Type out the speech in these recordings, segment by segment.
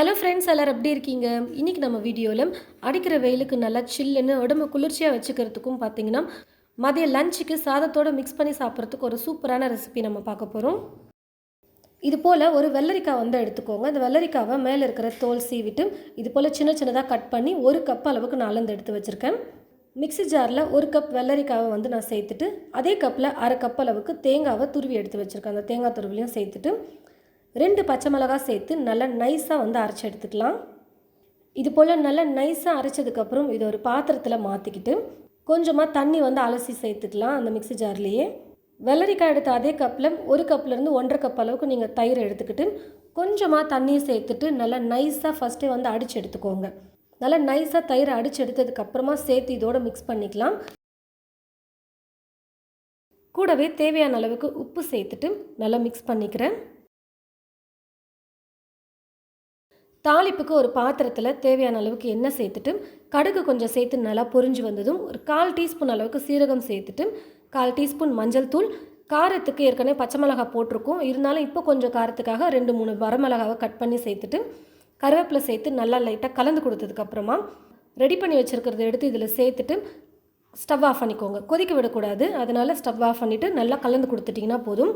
Hello friends எல்லாரும் எப்படி இருக்கீங்க? இன்றைக்கி நம்ம வீடியோவில் அடிக்கிற வெயிலுக்கு நல்லா சில்லுன்னு உடம்பு குளிர்ச்சியாக வச்சுக்கிறதுக்கும் பார்த்தீங்கன்னா மதிய லஞ்சுக்கு சாதத்தோடு மிக்ஸ் பண்ணி சாப்பிட்றதுக்கு ஒரு சூப்பரான ரெசிபி நம்ம பார்க்க போகிறோம் இது போல் ஒரு வெள்ளரிக்காய் வந்து எடுத்துக்கோங்க. அந்த வெள்ளரிக்காவை மேலே இருக்கிற தோல் சீவிட்டு இது போல் சின்ன சின்னதாக கட் பண்ணி ஒரு கப் அளவுக்கு நான் எடுத்து வச்சுருக்கேன். மிக்ஸி ஜாரில் ஒரு கப் வெள்ளரிக்காவை வந்து நான் சேர்த்துட்டு அதே கப்பில் அரை கப் அளவுக்கு தேங்காவை துருவி எடுத்து வச்சுருக்கேன். அந்த தேங்காய் துருவிலையும் சேர்த்துட்டு ரெண்டு பச்சை மிளகாய் சேர்த்து நல்லா நைஸாக வந்து அரைச்சி எடுத்துக்கலாம். இது போல் நல்லா நைஸாக அரைச்சதுக்கப்புறம் இது ஒரு பாத்திரத்தில் மாற்றிக்கிட்டு கொஞ்சமாக தண்ணி வந்து அலசி சேர்த்துக்கலாம் அந்த மிக்ஸி ஜார்லேயே. வெள்ளரிக்காய் எடுத்த அதே கப்பில் ஒரு கப்லேருந்து ஒன்றரை கப் அளவுக்கு நீங்கள் தயிர் எடுத்துக்கிட்டு கொஞ்சமாக தண்ணியை சேர்த்துட்டு நல்லா நைஸாக ஃபஸ்ட்டே வந்து அடித்து எடுத்துக்கோங்க. நல்லா நைஸாக தயிரை அடித்து எடுத்ததுக்கப்புறமா சேர்த்து இதோடு மிக்ஸ் பண்ணிக்கலாம். கூடவே தேவையான அளவுக்கு உப்பு சேர்த்துட்டு நல்லா மிக்ஸ் பண்ணிக்கிறேன். தாளிப்புக்கு ஒரு பாத்திரத்தில் தேவையான அளவுக்கு எண்ணெய் சேர்த்துட்டு கடுகு கொஞ்சம் சேர்த்து நல்லா பொரிஞ்சு வந்ததும் ஒரு கால் டீஸ்பூன் அளவுக்கு சீரகம் சேர்த்துட்டு கால் டீஸ்பூன் மஞ்சள் தூள் காரத்துக்கு ஏற்கனவே பச்சை மிளகாய் போட்டிருக்கோம். இருந்தாலும் இப்போ கொஞ்சம் காரத்துக்காக ரெண்டு மூணு வரமிளகாவை கட் பண்ணி சேர்த்துட்டு கருவேப்பிலை சேர்த்து நல்லா லைட்டாக கலந்து கொடுத்ததுக்கப்புறமா ரெடி பண்ணி வச்சுருக்கிறத எடுத்து இதில் சேர்த்துட்டு ஸ்டவ் ஆஃப் பண்ணிக்கோங்க. கொதிக்க விடக்கூடாது. அதனால் ஸ்டவ் ஆஃப் பண்ணிவிட்டு நல்லா கலந்து கொடுத்துட்டிங்கன்னா போதும்.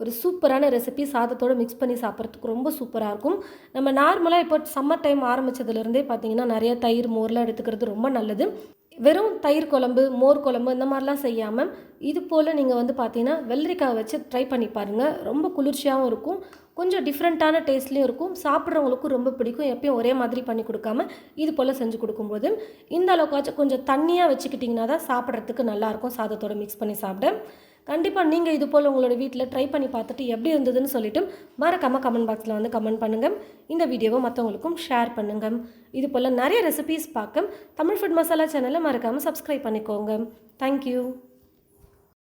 ஒரு சூப்பரான ரெசிபி சாதத்தோடு மிக்ஸ் பண்ணி சாப்பிட்றதுக்கு ரொம்ப சூப்பராக இருக்கும். நம்ம நார்மலாக இப்போ சம்மர் டைம் ஆரம்பித்ததுலேருந்தே பார்த்தீங்கன்னா நிறைய தயிர் மோர்லாம் எடுத்துக்கிறது ரொம்ப நல்லது. வெறும் தயிர் குழம்பு மோர் குழம்பு இந்த மாதிரிலாம் செய்யாமல் இது போல் நீங்கள் வந்து பார்த்தீங்கன்னா வெள்ளரிக்காய் வச்சு ட்ரை பண்ணி பாருங்கள் ரொம்ப குளிர்ச்சியாகவும் இருக்கும். கொஞ்சம் டிஃப்ரெண்ட்டான டேஸ்ட்லேயும் இருக்கும். சாப்பிட்றவங்களுக்கும் ரொம்ப பிடிக்கும். எப்பயும் ஒரே மாதிரி பண்ணி கொடுக்காம இது போல் செஞ்சு கொடுக்கும்போது. இந்த அளவுக்காச்சும் கொஞ்சம் தண்ணியாக வச்சுக்கிட்டிங்கன்னா தான் சாப்பிட்றதுக்கு நல்லாயிருக்கும் சாதத்தோடு மிக்ஸ் பண்ணி சாப்பிட. கண்டிப்பாக நீங்கள் இது போல் உங்களோட வீட்டில் ட்ரை பண்ணி பார்த்துட்டு எப்படி இருந்ததுன்னு சொல்லிவிட்டு மறக்காமல் கமெண்ட் பாக்ஸில் வந்து கமெண்ட் பண்ணுங்கள் இந்த வீடியோவை மற்றவங்களுக்கும் ஷேர் பண்ணுங்கள் இது போல் நிறைய ரெசிபீஸ் பார்க்க தமிழ் ஃபுட் மசாலா சேனலை மறக்காமல் சப்ஸ்கிரைப் பண்ணிக்கோங்க. தேங்க்யூ